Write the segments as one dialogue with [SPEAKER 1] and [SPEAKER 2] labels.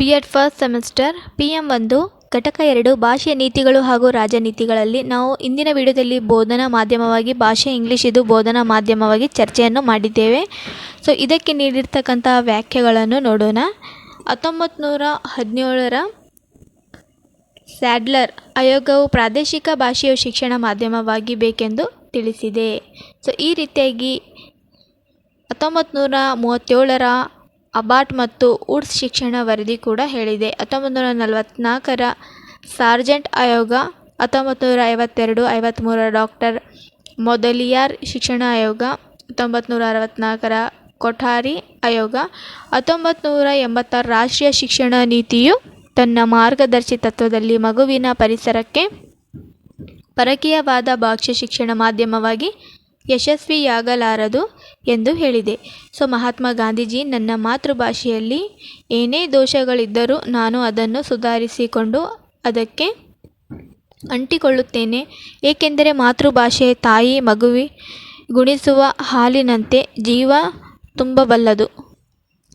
[SPEAKER 1] B Ed first semester P M ಒಂದು, ಘಟಕ ಎರಡು, ಭಾಷೆಯ ನೀತಿಗಳು ಹಾಗೂ ರಾಜನೀತಿಗಳಲ್ಲಿ ನಾವು ಇಂದಿನ ವಿಡಿಯೋದಲ್ಲಿ ಬೋಧನಾ ಮಾಧ್ಯಮವಾಗಿ ಭಾಷೆ ಇಂಗ್ಲೀಷ್ ಇದು ಬೋಧನಾ ಮಾಧ್ಯಮವಾಗಿ ಚರ್ಚೆಯನ್ನು ಮಾಡಿದ್ದೇವೆ. ಸೊ ಇದಕ್ಕೆ ನೀಡಿರ್ತಕ್ಕಂಥ ವ್ಯಾಖ್ಯೆಗಳನ್ನು ನೋಡೋಣ. ಹತ್ತೊಂಬತ್ತು ನೂರ ಹದಿನೇಳರ ಸ್ಯಾಡ್ಲರ್ ಆಯೋಗವು ಪ್ರಾದೇಶಿಕ ಭಾಷೆಯು ಶಿಕ್ಷಣ ಮಾಧ್ಯಮವಾಗಿ ಬೇಕೆಂದು ತಿಳಿಸಿದೆ. ಸೊ ಈ ರೀತಿಯಾಗಿ ಹತ್ತೊಂಬತ್ತು ನೂರ ಮೂವತ್ತೇಳರ ಅಬಾಟ್ ಮತ್ತು ವುಡ್ಸ್ ಶಿಕ್ಷಣ ವರದಿ ಕೂಡ ಹೇಳಿದೆ. ಹತ್ತೊಂಬತ್ತು ನೂರ ನಲವತ್ತ್ನಾಲ್ಕರ ಸಾರ್ಜೆಂಟ್ ಆಯೋಗ ಹತ್ತೊಂಬತ್ತು ನೂರ ಐವತ್ತೆರಡು ಐವತ್ತ್ಮೂರರ ಡಾಕ್ಟರ್ ಮೊದಲಿಯಾರ್ ಶಿಕ್ಷಣ ಆಯೋಗ ಹತ್ತೊಂಬತ್ತು ನೂರ ಅರವತ್ತ್ನಾಲ್ಕರ ಕೊಠಾರಿ ಆಯೋಗ ಹತ್ತೊಂಬತ್ತು ನೂರ ಎಂಬತ್ತರ ರಾಷ್ಟ್ರೀಯ ಶಿಕ್ಷಣ ನೀತಿಯು ತನ್ನ ಮಾರ್ಗದರ್ಶಿ ತತ್ವದಲ್ಲಿ ಮಗುವಿನ ಪರಿಸರಕ್ಕೆ ಪರಕೀಯವಾದ ಭಾಷ್ಯ ಶಿಕ್ಷಣ ಮಾಧ್ಯಮವಾಗಿ ಯಶಸ್ವಿಯಾಗಲಾರದು ಎಂದು ಹೇಳಿದೆ. ಸೊ, ಮಹಾತ್ಮ ಗಾಂಧೀಜಿ, ನನ್ನ ಮಾತೃಭಾಷೆಯಲ್ಲಿ ಏನೇ ದೋಷಗಳಿದ್ದರೂ ನಾನು ಅದನ್ನು ಸುಧಾರಿಸಿಕೊಂಡು ಅದಕ್ಕೆ ಅಂಟಿಕೊಳ್ಳುತ್ತೇನೆ. ಏಕೆಂದರೆ ಮಾತೃಭಾಷೆ ತಾಯಿ, ಮಗುವಿ ಗುಣಿಸುವ ಹಾಲಿನಂತೆ ಜೀವ ತುಂಬಬಲ್ಲದು.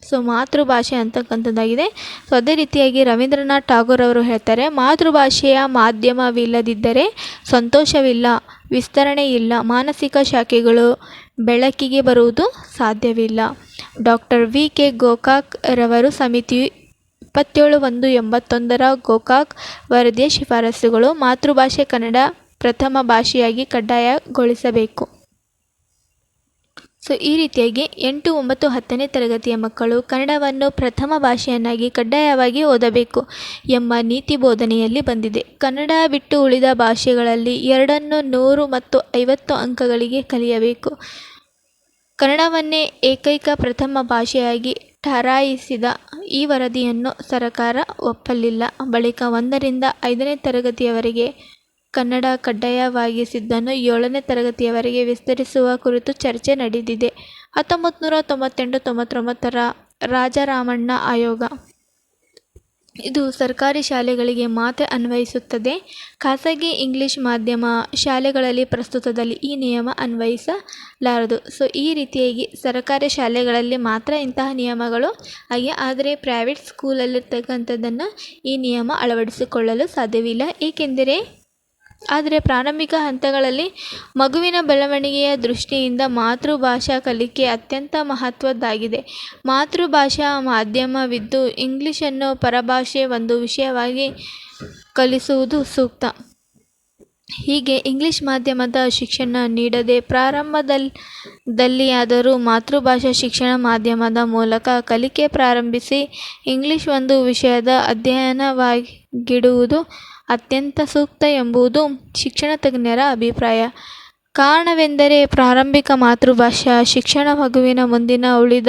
[SPEAKER 1] ಸೊ, ಮಾತೃಭಾಷೆ ಅಂತಕ್ಕಂಥದ್ದಾಗಿದೆ. ಸೊ, ಅದೇ ರೀತಿಯಾಗಿ ರವೀಂದ್ರನಾಥ್ ಠಾಗೂರ್ ಅವರು ಹೇಳ್ತಾರೆ, ಮಾತೃಭಾಷೆಯ ಮಾಧ್ಯಮವಿಲ್ಲದಿದ್ದರೆ ಸಂತೋಷವಿಲ್ಲ. ವಿಸ್ತರಣೆ ಇಲ್ಲ ಮಾನಸಿಕ ಶಾಖೆಗಳು ಬೆಳಕಿಗೆ ಬರುವುದು ಸಾಧ್ಯವಿಲ್ಲ. Doctor V. ಕೆ. ಗೋಕಾಕ್ ರವರು ಸಮಿತಿ ಇಪ್ಪತ್ತೇಳು ಒಂದು ಎಂಬತ್ತೊಂದರ ಗೋಕಾಕ್ ವರದಿಯ ಶಿಫಾರಸುಗಳು ಮಾತೃಭಾಷೆ ಕನ್ನಡ ಪ್ರಥಮ ಭಾಷೆಯಾಗಿ ಕಡ್ಡಾಯಗೊಳಿಸಬೇಕು. ಸೊ ಈ ರೀತಿಯಾಗಿ ಎಂಟು, ಒಂಬತ್ತು, ಹತ್ತನೇ ತರಗತಿಯ ಮಕ್ಕಳು ಕನ್ನಡವನ್ನು ಪ್ರಥಮ ಭಾಷೆಯನ್ನಾಗಿ ಕಡ್ಡಾಯವಾಗಿ ಓದಬೇಕು ಎಂಬ ನೀತಿ ಬೋಧನೆಯಲ್ಲಿ ಬಂದಿದೆ. ಕನ್ನಡ ಬಿಟ್ಟು ಉಳಿದ ಭಾಷೆಗಳಲ್ಲಿ ಎರಡನ್ನು ನೂರು ಮತ್ತು ಐವತ್ತು ಅಂಕಗಳಿಗೆ ಕಲಿಯಬೇಕು. ಕನ್ನಡವನ್ನೇ ಏಕೈಕ ಪ್ರಥಮ ಭಾಷೆಯಾಗಿ ಠರಾಯಿಸಿದ ಈ ವರದಿಯನ್ನು ಸರಕಾರ ಒಪ್ಪಲಿಲ್ಲ. ಬಳಿಕ ಒಂದರಿಂದ ಐದನೇ ತರಗತಿಯವರೆಗೆ ಕನ್ನಡ ಕಡ್ಡಾಯವಾಗಿಸಿದ್ದನ್ನು ಏಳನೇ ತರಗತಿಯವರೆಗೆ ವಿಸ್ತರಿಸುವ ಕುರಿತು ಚರ್ಚೆ ನಡೆದಿದೆ. ಹತ್ತೊಂಬತ್ತು ನೂರ ತೊಂಬತ್ತೆಂಟು ತೊಂಬತ್ತೊಂಬತ್ತರ ರಾಜಾರಾಮಣ್ಣ ಆಯೋಗ. ಇದು ಸರ್ಕಾರಿ ಶಾಲೆಗಳಿಗೆ ಮಾತ್ರ ಅನ್ವಯಿಸುತ್ತದೆ. ಖಾಸಗಿ ಇಂಗ್ಲಿಷ್ ಮಾಧ್ಯಮ ಶಾಲೆಗಳಲ್ಲಿ ಪ್ರಸ್ತುತದಲ್ಲಿ ಈ ನಿಯಮ ಅನ್ವಯಿಸಲಾರದು. ಸೊ, ಈ ರೀತಿಯಾಗಿ ಸರ್ಕಾರಿ ಶಾಲೆಗಳಲ್ಲಿ ಮಾತ್ರ ಇಂತಹ ನಿಯಮಗಳು ಹಾಗೆ ಆದರೆ ಪ್ರೈವೇಟ್ ಸ್ಕೂಲಲ್ಲಿರ್ತಕ್ಕಂಥದ್ದನ್ನು ಈ ನಿಯಮ ಅಳವಡಿಸಿಕೊಳ್ಳಲು ಸಾಧ್ಯವಿಲ್ಲ. ಏಕೆಂದರೆ ಆದರೆ ಪ್ರಾರಂಭಿಕ ಹಂತಗಳಲ್ಲಿ ಮಗುವಿನ ಬೆಳವಣಿಗೆಯ ದೃಷ್ಟಿಯಿಂದ ಮಾತೃಭಾಷಾ ಕಲಿಕೆ ಅತ್ಯಂತ ಮಹತ್ವದ್ದಾಗಿದೆ. ಮಾತೃಭಾಷಾ ಮಾಧ್ಯಮವಿದ್ದು ಇಂಗ್ಲೀಷನ್ನು ಪರಭಾಷೆ ಒಂದು ವಿಷಯವಾಗಿ ಕಲಿಸುವುದು ಸೂಕ್ತ. ಹೀಗೆ ಇಂಗ್ಲೀಷ್ ಮಾಧ್ಯಮದ ಶಿಕ್ಷಣ ನೀಡದೆ ಪ್ರಾರಂಭದಲ್ಲಿಯಾದರೂ ಮಾತೃಭಾಷಾ ಶಿಕ್ಷಣ ಮಾಧ್ಯಮದ ಮೂಲಕ ಕಲಿಕೆ ಪ್ರಾರಂಭಿಸಿ ಇಂಗ್ಲೀಷ್ ಒಂದು ವಿಷಯದ ಅಧ್ಯಯನವಾಗಿಡುವುದು ಅತ್ಯಂತ ಸೂಕ್ತ ಎಂಬುದು ಶಿಕ್ಷಣ ತಜ್ಞರ ಅಭಿಪ್ರಾಯ. ಕಾರಣವೆಂದರೆ ಪ್ರಾರಂಭಿಕ ಮಾತೃಭಾಷಾ ಶಿಕ್ಷಣ ಮಗುವಿನ ಮುಂದಿನ ಉಳಿದ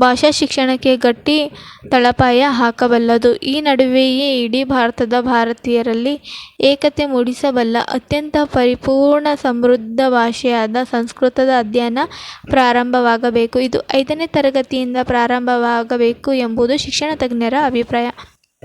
[SPEAKER 1] ಭಾಷಾ ಶಿಕ್ಷಣಕ್ಕೆ ಗಟ್ಟಿ ತಳಪಾಯ ಹಾಕಬಲ್ಲದು. ಈ ನಡುವೆಯೇ ಇಡೀ ಭಾರತದ ಭಾರತೀಯರಲ್ಲಿ ಏಕತೆ ಮೂಡಿಸಬಲ್ಲ ಅತ್ಯಂತ ಪರಿಪೂರ್ಣ ಸಮೃದ್ಧ ಭಾಷೆಯಾದ ಸಂಸ್ಕೃತದ ಅಧ್ಯಯನ ಪ್ರಾರಂಭವಾಗಬೇಕು. ಇದು ಐದನೇ ತರಗತಿಯಿಂದ ಪ್ರಾರಂಭವಾಗಬೇಕು ಎಂಬುದು ಶಿಕ್ಷಣ ತಜ್ಞರ ಅಭಿಪ್ರಾಯ.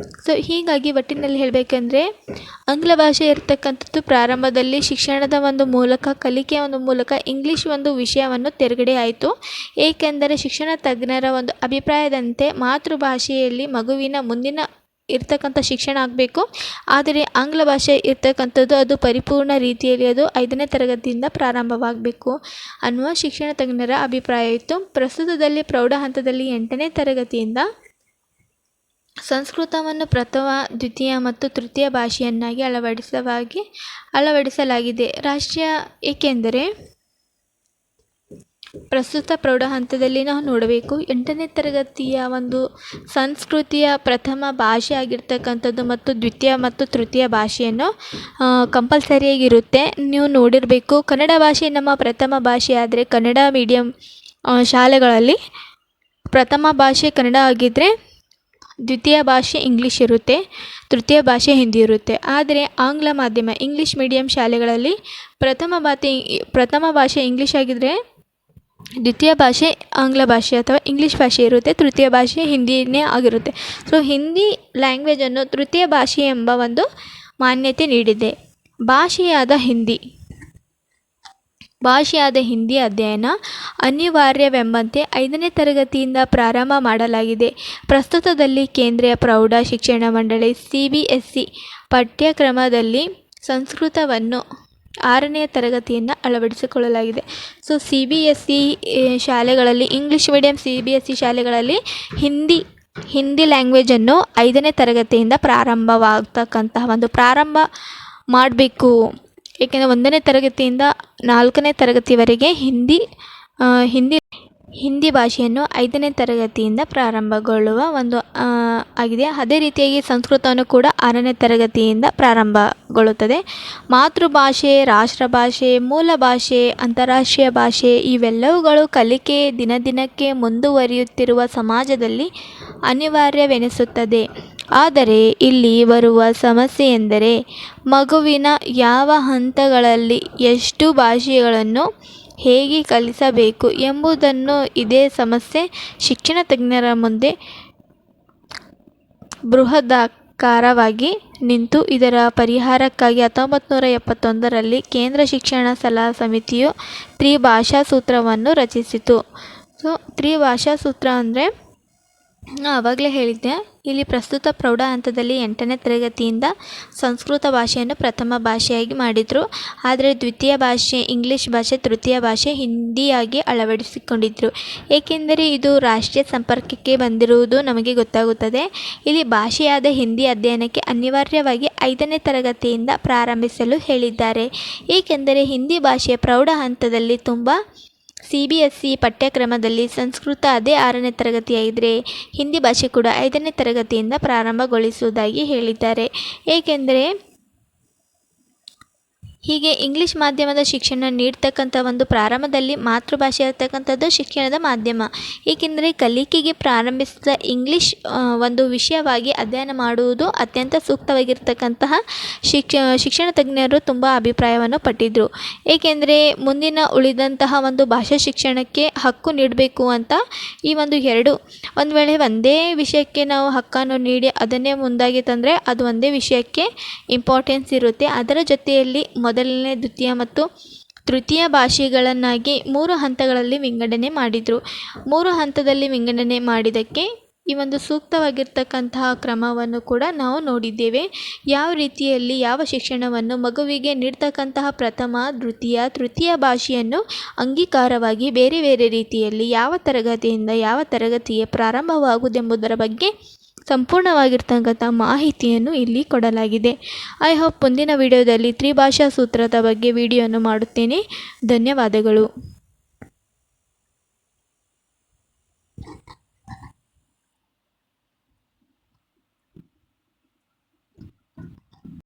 [SPEAKER 1] ಸೊ ಹೀಗಾಗಿ ಒಟ್ಟಿನಲ್ಲಿ ಹೇಳಬೇಕಂದ್ರೆ, ಆಂಗ್ಲ ಭಾಷೆ ಇರತಕ್ಕಂಥದ್ದು ಪ್ರಾರಂಭದಲ್ಲಿ ಶಿಕ್ಷಣದ ಒಂದು ಮೂಲಕ, ಕಲಿಕೆಯ ಒಂದು ಮೂಲಕ ಇಂಗ್ಲೀಷ್ ಒಂದು ವಿಷಯವನ್ನು ತೆರೆಗಡೆ ಆಯಿತು. ಏಕೆಂದರೆ ಶಿಕ್ಷಣ ತಜ್ಞರ ಒಂದು ಅಭಿಪ್ರಾಯದಂತೆ ಮಾತೃಭಾಷೆಯಲ್ಲಿ ಮಗುವಿನ ಮುಂದಿನ ಇರ್ತಕ್ಕಂಥ ಶಿಕ್ಷಣ ಆಗಬೇಕು. ಆದರೆ ಆಂಗ್ಲ ಭಾಷೆ ಇರ್ತಕ್ಕಂಥದ್ದು ಅದು ಪರಿಪೂರ್ಣ ರೀತಿಯಲ್ಲಿ ಅದು ಐದನೇ ತರಗತಿಯಿಂದ ಪ್ರಾರಂಭವಾಗಬೇಕು ಅನ್ನುವ ಶಿಕ್ಷಣ ತಜ್ಞರ ಅಭಿಪ್ರಾಯ ಇತ್ತು. ಪ್ರಸ್ತುತದಲ್ಲಿ ಪ್ರೌಢ ಹಂತದಲ್ಲಿ ಎಂಟನೇ ತರಗತಿಯಿಂದ ಸಂಸ್ಕೃತವನ್ನು ಪ್ರಥಮ, ದ್ವಿತೀಯ ಮತ್ತು ತೃತೀಯ ಭಾಷೆಯನ್ನಾಗಿ ಅಳವಡಿಸವಾಗಿ ಅಳವಡಿಸಲಾಗಿದೆ. ರಾಷ್ಟ್ರೀಯ ಏಕೆಂದರೆ ಪ್ರಸ್ತುತ ಪ್ರೌಢ ಹಂತದಲ್ಲಿ ನಾವು ನೋಡಬೇಕು. ಎಂಟನೇ ತರಗತಿಯ ಒಂದು ಸಂಸ್ಕೃತಿಯ ಪ್ರಥಮ ಭಾಷೆ ಆಗಿರ್ತಕ್ಕಂಥದ್ದು ಮತ್ತು ದ್ವಿತೀಯ ಮತ್ತು ತೃತೀಯ ಭಾಷೆಯನ್ನು ಕಂಪಲ್ಸರಿಯಾಗಿರುತ್ತೆ ನೀವು ನೋಡಿರಬೇಕು, ಕನ್ನಡ ಭಾಷೆ ನಮ್ಮ ಪ್ರಥಮ ಭಾಷೆ ಆದರೆ ಕನ್ನಡ ಮೀಡಿಯಮ್ ಶಾಲೆಗಳಲ್ಲಿ ಪ್ರಥಮ ಭಾಷೆ ಕನ್ನಡ ಆಗಿದ್ದರೆ ದ್ವಿತೀಯ ಭಾಷೆ ಇಂಗ್ಲೀಷ್ ಇರುತ್ತೆ, ತೃತೀಯ ಭಾಷೆ ಹಿಂದಿ ಇರುತ್ತೆ. ಆದರೆ ಆಂಗ್ಲ ಮಾಧ್ಯಮ, ಇಂಗ್ಲೀಷ್ ಮೀಡಿಯಮ್ ಶಾಲೆಗಳಲ್ಲಿ ಪ್ರಥಮ ಭಾತೆ, ಪ್ರಥಮ ಭಾಷೆ ಇಂಗ್ಲೀಷ್ ಆಗಿದ್ದರೆ ದ್ವಿತೀಯ ಭಾಷೆ ಆಂಗ್ಲ ಭಾಷೆ ಅಥವಾ ಇಂಗ್ಲೀಷ್ ಭಾಷೆ ಇರುತ್ತೆ, ತೃತೀಯ ಭಾಷೆ ಹಿಂದಿನೇ ಆಗಿರುತ್ತೆ. ಸೊ ಹಿಂದಿ ಲ್ಯಾಂಗ್ವೇಜನ್ನು ತೃತೀಯ ಭಾಷೆ ಎಂಬ ಒಂದು ಮಾನ್ಯತೆ ನೀಡಿದೆ. ಭಾಷೆಯಾದ ಹಿಂದಿ. ಭಾಷೆಯಾದ ಹಿಂದಿ ಅಧ್ಯಯನ ಅನಿವಾರ್ಯವೆಂಬಂತೆ ಐದನೇ ತರಗತಿಯಿಂದ ಪ್ರಾರಂಭ ಮಾಡಲಾಗಿದೆ. ಪ್ರಸ್ತುತದಲ್ಲಿ ಕೇಂದ್ರೀಯ ಪ್ರೌಢ ಶಿಕ್ಷಣ ಮಂಡಳಿ ಸಿ ಬಿ ಎಸ್ ಸಿ ಪಠ್ಯಕ್ರಮದಲ್ಲಿ ಸಂಸ್ಕೃತವನ್ನು ಆರನೇ ತರಗತಿಯನ್ನು ಅಳವಡಿಸಿಕೊಳ್ಳಲಾಗಿದೆ. So, C B S C ಶಾಲೆಗಳಲ್ಲಿ, English medium C B S C ಶಾಲೆಗಳಲ್ಲಿ ಹಿಂದಿ ಹಿಂದಿ ಲ್ಯಾಂಗ್ವೇಜನ್ನು ಐದನೇ ತರಗತಿಯಿಂದ ಪ್ರಾರಂಭವಾಗ್ತಕ್ಕಂತಹ ಒಂದು ಪ್ರಾರಂಭ ಮಾಡಬೇಕು ಏಕೆಂದರೆ ಒಂದನೇ ತರಗತಿಯಿಂದ ನಾಲ್ಕನೇ ತರಗತಿವರೆಗೆ ಹಿಂದಿ ಹಿಂದಿ ಹಿಂದಿ ಭಾಷೆಯನ್ನು ಐದನೇ ತರಗತಿಯಿಂದ ಪ್ರಾರಂಭಗೊಳ್ಳುವ ಒಂದು ಆಗಿದೆ. ಅದೇ ರೀತಿಯಾಗಿ ಸಂಸ್ಕೃತವನ್ನು ಕೂಡ ಆರನೇ ತರಗತಿಯಿಂದ ಪ್ರಾರಂಭಗೊಳ್ಳುತ್ತದೆ. ಮಾತೃಭಾಷೆ, ರಾಷ್ಟ್ರಭಾಷೆ ಮೂಲ ಭಾಷೆ ಅಂತಾರಾಷ್ಟ್ರೀಯ ಭಾಷೆ ಇವೆಲ್ಲವುಗಳು ಕಲಿಕೆ ದಿನ ದಿನಕ್ಕೆ ಮುಂದುವರಿಯುತ್ತಿರುವ ಸಮಾಜದಲ್ಲಿ ಅನಿವಾರ್ಯವೆನಿಸುತ್ತದೆ. ಆದರೆ ಇಲ್ಲಿ ಬರುವ ಸಮಸ್ಯೆ ಎಂದರೆ ಮಗುವಿನ ಯಾವ ಹಂತಗಳಲ್ಲಿ ಎಷ್ಟು ಭಾಷೆಗಳನ್ನು ಹೇಗೆ ಕಲಿಸಬೇಕು ಎಂಬುದನ್ನು ಇದೇ ಸಮಸ್ಯೆ ಶಿಕ್ಷಣ ತಜ್ಞರ ಮುಂದೆ ಬೃಹದಾಕಾರವಾಗಿ ನಿಂತು ಇದರ ಪರಿಹಾರಕ್ಕಾಗಿ ಹತ್ತೊಂಬತ್ತು ನೂರ ಎಪ್ಪತ್ತೊಂದರಲ್ಲಿ ಕೇಂದ್ರ ಶಿಕ್ಷಣ ಸಲಹಾ ಸಮಿತಿಯು ತ್ರಿಭಾಷಾ ಸೂತ್ರವನ್ನು ರಚಿಸಿತು. ಸೊ, ತ್ರಿಭಾಷಾ ಸೂತ್ರ ಅಂದರೆ ಆವಾಗಲೇ ಹೇಳಿದ್ದೆ ಇಲ್ಲಿ ಪ್ರಸ್ತುತ ಪ್ರೌಢ ಹಂತದಲ್ಲಿ ಎಂಟನೇ ತರಗತಿಯಿಂದ ಸಂಸ್ಕೃತ ಭಾಷೆಯನ್ನು ಪ್ರಥಮ ಭಾಷೆಯಾಗಿ ಮಾಡಿದರು. ಆದರೆ ದ್ವಿತೀಯ ಭಾಷೆ ಇಂಗ್ಲೀಷ್ ಭಾಷೆ, ತೃತೀಯ ಭಾಷೆ ಹಿಂದಿಯಾಗಿ ಅಳವಡಿಸಿಕೊಂಡಿದ್ದರು ಏಕೆಂದರೆ ಇದು ರಾಷ್ಟ್ರೀಯ ಸಂಪರ್ಕಕ್ಕೆ ಬಂದಿರುವುದು ನಮಗೆ ಗೊತ್ತಾಗುತ್ತದೆ. ಇಲ್ಲಿ ಭಾಷೆಯಾದ ಹಿಂದಿ ಅಧ್ಯಯನಕ್ಕೆ ಅನಿವಾರ್ಯವಾಗಿ ಐದನೇ ತರಗತಿಯಿಂದ ಪ್ರಾರಂಭಿಸಲು ಹೇಳಿದ್ದಾರೆ. ಏಕೆಂದರೆ ಹಿಂದಿ ಭಾಷೆಯ ಪ್ರೌಢ ಹಂತದಲ್ಲಿ ತುಂಬ ಸಿ ಬಿ ಎಸ್ ಸಿ ಪಠ್ಯಕ್ರಮದಲ್ಲಿ ಸಂಸ್ಕೃತ ಅದೇ ಆರನೇ ತರಗತಿಯಾಗಿದ್ದರೆ ಹಿಂದಿ ಭಾಷೆ ಕೂಡ ಐದನೇ ತರಗತಿಯಿಂದ ಪ್ರಾರಂಭಗೊಳಿಸುವುದಾಗಿ ಹೇಳಿದ್ದಾರೆ. ಏಕೆಂದರೆ ಹೀಗೆ ಇಂಗ್ಲೀಷ್ ಮಾಧ್ಯಮದ ಶಿಕ್ಷಣ ನೀಡ್ತಕ್ಕಂಥ ಒಂದು ಪ್ರಾರಂಭದಲ್ಲಿ ಮಾತೃಭಾಷೆ ಇರ್ತಕ್ಕಂಥದ್ದು ಶಿಕ್ಷಣದ ಮಾಧ್ಯಮ. ಏಕೆಂದರೆ ಕಲಿಕೆಗೆ ಪ್ರಾರಂಭಿಸಿದ ಇಂಗ್ಲೀಷ್ ಒಂದು ವಿಷಯವಾಗಿ ಅಧ್ಯಯನ ಮಾಡುವುದು ಅತ್ಯಂತ ಸೂಕ್ತವಾಗಿರ್ತಕ್ಕಂತಹ ಶಿಕ್ಷ, ಶಿಕ್ಷಣ ತಜ್ಞರು ತುಂಬ ಅಭಿಪ್ರಾಯವನ್ನು ಪಟ್ಟಿದ್ದರು ಏಕೆಂದರೆ ಮುಂದಿನ ಉಳಿದಂತಹ ಒಂದು ಭಾಷಾ ಶಿಕ್ಷಣಕ್ಕೆ ಹಕ್ಕು ನೀಡಬೇಕು ಅಂತ ಈ ಒಂದು ಎರಡು, ಒಂದು ವೇಳೆ ಒಂದೇ ವಿಷಯಕ್ಕೆ ನಾವು ಹಕ್ಕನ್ನು ನೀಡಿ ಅದನ್ನೇ ಮುಂದಾಗಿ ತಂದರೆ ಅದು ಒಂದೇ ವಿಷಯಕ್ಕೆ ಇಂಪಾರ್ಟೆನ್ಸ್ ಇರುತ್ತೆ. ಅದರ ಜೊತೆಯಲ್ಲಿ ಮೊದಲನೇ, ದ್ವಿತೀಯ ಮತ್ತು ತೃತೀಯ ಭಾಷೆಗಳನ್ನಾಗಿ ಮೂರು ಹಂತಗಳಲ್ಲಿ ವಿಂಗಡಣೆ ಮಾಡಿದರು. ಮೂರು ಹಂತದಲ್ಲಿ ವಿಂಗಡಣೆ ಮಾಡಿದ್ದಕ್ಕೆ ಈ ಒಂದು ಸೂಕ್ತವಾಗಿರ್ತಕ್ಕಂತಹ ಕ್ರಮವನ್ನು ಕೂಡ ನಾವು ನೋಡಿದ್ದೇವೆ. ಯಾವ ರೀತಿಯಲ್ಲಿ ಯಾವ ಶಿಕ್ಷಣವನ್ನು ಮಗುವಿಗೆ ನೀಡ್ತಕ್ಕಂತಹ ಪ್ರಥಮ, ದ್ವಿತೀಯ, ತೃತೀಯ ಭಾಷೆಯನ್ನು ಅಂಗೀಕಾರವಾಗಿ ಬೇರೆ ಬೇರೆ ರೀತಿಯಲ್ಲಿ ಯಾವ ತರಗತಿಯಿಂದ ಯಾವ ತರಗತಿಗೆ ಪ್ರಾರಂಭವಾಗುವುದೆಂಬುದರ ಬಗ್ಗೆ ಸಂಪೂರ್ಣವಾಗಿರ್ತಕ್ಕಂಥ ಮಾಹಿತಿಯನ್ನು ಇಲ್ಲಿ ಕೊಡಲಾಗಿದೆ. ಐ ಹೋಪ್ ಮುಂದಿನ ವಿಡಿಯೋದಲ್ಲಿ ತ್ರಿಭಾಷಾ ಸೂತ್ರದ ಬಗ್ಗೆ ವಿಡಿಯೋವನ್ನು ಮಾಡುತ್ತೇನೆ. ಧನ್ಯವಾದಗಳು.